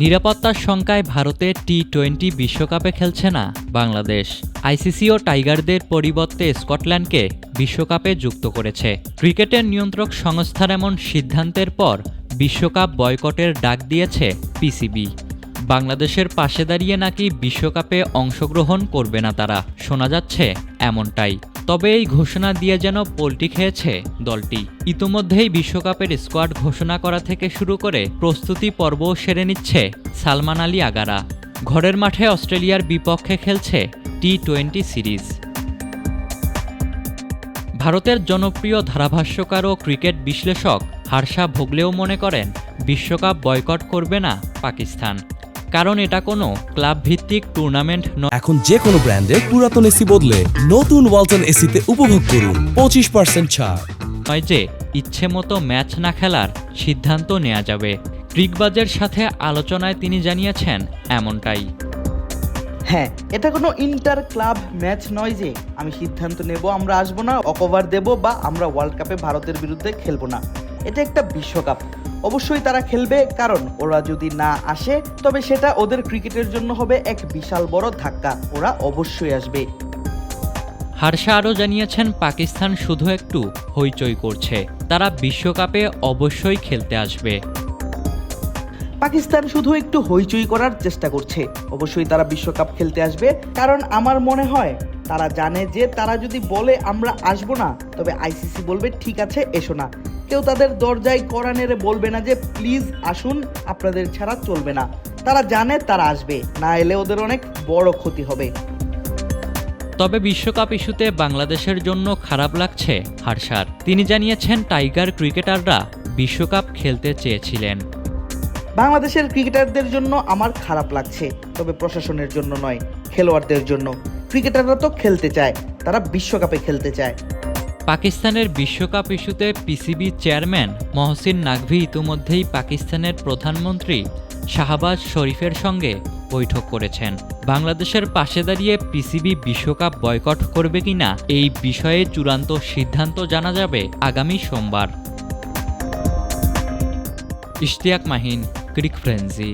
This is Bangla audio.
নিরাপত্তার শঙ্কায় ভারতে টি টোয়েন্টি বিশ্বকাপে খেলছে না বাংলাদেশ। আইসিসি ও টাইগারদের পরিবর্তে স্কটল্যান্ডকে বিশ্বকাপে যুক্ত করেছে। ক্রিকেটের নিয়ন্ত্রক সংস্থার এমন সিদ্ধান্তের পর বিশ্বকাপ বয়কটের ডাক দিয়েছে পিসিবি। বাংলাদেশের পাশে দাঁড়িয়ে নাকি বিশ্বকাপে অংশগ্রহণ করবে না তারা, শোনা যাচ্ছে এমনটাই। তবে এই ঘোষণা দিয়ে যেন পোল্টি খেয়েছে দলটি। ইতোমধ্যেই বিশ্বকাপের স্কোয়াড ঘোষণা করা থেকে শুরু করে প্রস্তুতি পর্বও সেরে নিচ্ছে সালমান আলী আগারা। ঘরের মাঠে অস্ট্রেলিয়ার বিপক্ষে খেলছে টি টোয়েন্টি সিরিজ। ভারতের জনপ্রিয় ধারাভাষ্যকার ও ক্রিকেট বিশ্লেষক হার্ষা ভোগলেও মনে করেন, বিশ্বকাপ বয়কট করবে না পাকিস্তান। কারণ এটা কোনো ক্লাব ভিত্তিক টুর্নামেন্ট নয় এখন যে কোনো ব্র্যান্ডের পুরাতন এসি বদলে নতুন ওয়ালটন এসিতে উপভোগ করুন পঁচিশ পার্সেন্ট ছাড়। নয় যে ইচ্ছে মতো ম্যাচ না খেলার সিদ্ধান্ত নেওয়া যাবে। ক্রিকবাজের সাথে আলোচনায় তিনি জানিয়েছেন এমনটাই। হ্যাঁ এটা কোনো ইন্টার ক্লাব ম্যাচ নয় যে আমি সিদ্ধান্ত নেব আমরা আসব না অকভার দেব বা আমরা ওয়ার্ল্ড কাপে ভারতের বিরুদ্ধে খেলব না। এটা একটা বিশ্বকাপ। অবশ্যই তারা খেলবে কারণ ওরা যদি না আসে তবে সেটা ওদের ক্রিকেটের জন্য হবে এক বিশাল বড় ধাক্কা। ওরা অবশ্যই আসবে। হার্ষা আরও জানিয়েছেন পাকিস্তান শুধু একটু হইচই করছে। তারা বিশ্বকাপে অবশ্যই খেলতে আসবে। পাকিস্তান শুধু একটু হইচই করার চেষ্টা করছে। অবশ্যই তারা বিশ্বকাপ খেলতে আসবে কারণ আমার মনে হয় তারা জানে যে তারা যদি বলে আমরা আসব না তবে আইসিসি বলবে ঠিক আছে এসো না। কেউ তাদের দরজায় কড়া নেড়ে বলবে না যে প্লিজ আসুন আপনাদের ছাড়া চলবে না। তারা জানে তারা আসবে। না এলে ওদের অনেক বড় ক্ষতি হবে। তবে বিশ্বকাপ ইস্যুতে বাংলাদেশের জন্য খারাপ লাগছে হার্ষার তিনি জানিয়েছেন টাইগার ক্রিকেটাররা বিশ্বকাপ খেলতে চেয়েছিলেন। বাংলাদেশের ক্রিকেটারদের জন্য আমার খারাপ লাগছে তবে প্রশাসনের জন্য নয় খেলোয়াড়দের জন্য। ক্রিকেটাররা তো খেলতে চায় তারা বিশ্বকাপে খেলতে চায়। পাকিস্তানের বিশ্বকাপ ইস্যুতে পিসিবি চেয়ারম্যান মহসিন নাকভি ইতিমধ্যেই পাকিস্তানের প্রধানমন্ত্রী শাহবাজ শরীফের সঙ্গে বৈঠক করেছেন। বাংলাদেশের পাশে দাঁড়িয়ে পিসিবি বিশ্বকাপ বয়কট করবে কিনা এই বিষয়ে চূড়ান্ত সিদ্ধান্ত জানা যাবে আগামী সোমবার। ইশতিয়াক মাহিন, ক্রিক ফ্রেন্সি।